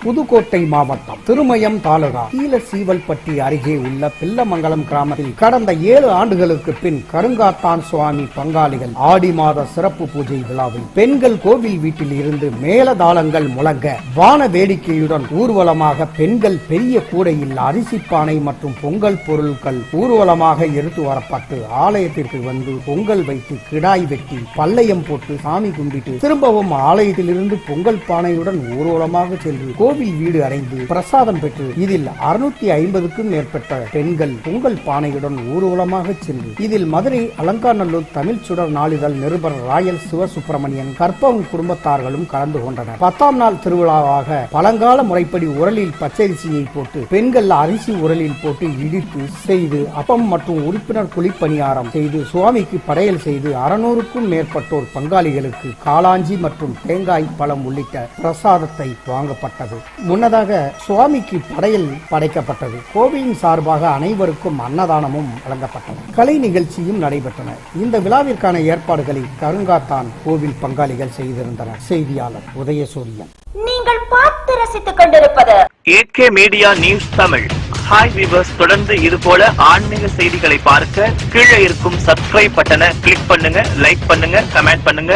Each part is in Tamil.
புதுக்கோட்டை மாவட்டம் திருமயம் தாலுகா கீழ சீவல்பட்டி அருகே உள்ள பில்லமங்கலம் கிராமத்தில் கடந்த ஏழு ஆண்டுகளுக்கு பின் கருங்காத்தான் சுவாமி பங்காளிகள் ஆடி மாத சிறப்பு பூஜை விழாவில் பெண்கள் கோவில் வீட்டில் இருந்து மேலதாளங்கள் முழங்க வான வேடிக்கையுடன் ஊர்வலமாக பெண்கள் பெரிய கூடையில் அரிசி பானை மற்றும் பொங்கல் பொருட்கள் ஊர்வலமாக எடுத்து வரப்பட்டு ஆலயத்திற்கு வந்து பொங்கல் வைத்து கிடாய் வெட்டி பல்லையம் போட்டு சாமி கும்பிட்டு திரும்பவும் ஆலயத்திலிருந்து பொங்கல் பானையுடன் ஊர்வலமாக சென்று கோவில் வீடு அடைந்து பிரசாதம் பெற்று இதில் அறுநூத்தி ஐம்பதுக்கும் மேற்பட்ட பெண்கள் பொங்கல் பானையுடன் ஊர்வலமாக சென்று இதில் மதுரை அலங்காநல்லூர் தமிழ் சுடர் நாளிதழ் நிருபர் ராயல் சிவசுப்பிரமணியன் கற்பகம் குடும்பத்தார்களும் கலந்து கொண்டனர். பத்தாம் நாள் திருவிழாவாக பழங்கால முறைப்படி உரலில் பச்சரிசியை போட்டு பெண்கள் அரிசி உரலில் போட்டு இடித்து செய்து அப்பம் மற்றும் உறுப்பினர் குழிப்பணியாரம் செய்து சுவாமிக்கு படையல் செய்து அறுநூறுக்கும் மேற்பட்டோர் பங்காளிகளுக்கு காளாஞ்சி மற்றும் தேங்காய் பழம் உள்ளிட்ட பிரசாதத்தை வாங்கப்பட்டது. முன்னதாக சுவாமிக்கு படையல் படைக்கப்பட்டது. கோவிலின் சார்பாக அனைவருக்கும் அன்னதானமும் வழங்கப்பட்டது. கலை நிகழ்ச்சியும் நடைபெற்றன. இந்த விழாவிற்கான ஏற்பாடுகளை கருங்காத்தான் கோவில் பங்காளிகள் செய்திருந்தனர். செய்தியாளர் உதயசூரியன். நீங்கள் பார்த்து ரசித்துக் கொண்டிருப்பது AK media news Tamil. Hi viewers தொடர்ந்து இது போல ஆன்மீக செய்திகளை பார்க்க கீழே இருக்கும் சப்ஸ்கிரைப் பட்டனை கிளிக் பண்ணுங்க லைக் பண்ணுங்க கமெண்ட் பண்ணுங்க.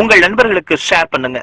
உங்கள் நண்பர்களுக்கு ஷேர் பண்ணுங்க.